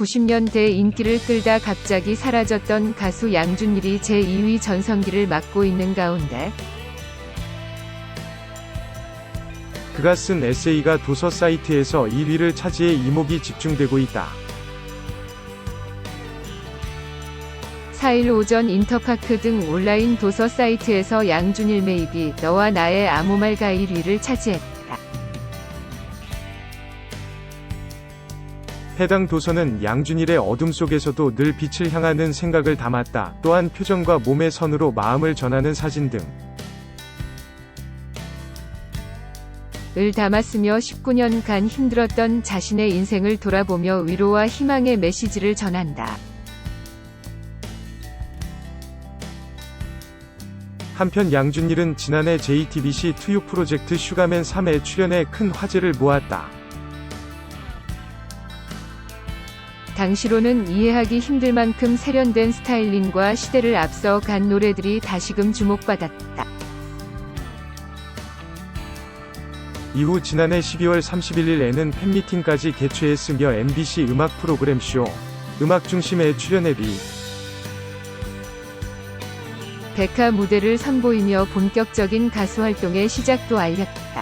90년대 인기를 끌다 갑자기 사라졌던 가수 양준일이 제2위 전성기를 맞고 있는 가운데 그가 쓴 에세이가 도서 사이트에서 1위를 차지해 이목이 집중되고 있다. 4일 오전 인터파크 등 온라인 도서 사이트에서 양준일 매입이 너와 나의 아무 말가 1위를 차지했다. 해당 도서는 양준일의 어둠 속에서도 늘 빛을 향하는 생각을 담았다. 또한 표정과 몸의 선으로 마음을 전하는 사진 등 을 담았으며 19년간 힘들었던 자신의 인생을 돌아보며 위로와 희망의 메시지를 전한다. 한편 양준일은 지난해 JTBC 투유 프로젝트 슈가맨 3에 출연해 큰 화제를 모았다. 당시로는 이해하기 힘들 만큼 세련된 스타일링과 시대를 앞서 간 노래들이 다시금 주목받았다. 이후 지난해 12월 31일에는 팬미팅까지 개최했으며 MBC 음악 프로그램 쇼 음악 중심에 출연해 리 백화 무대를 선보이며 본격적인 가수 활동의 시작도 알렸다.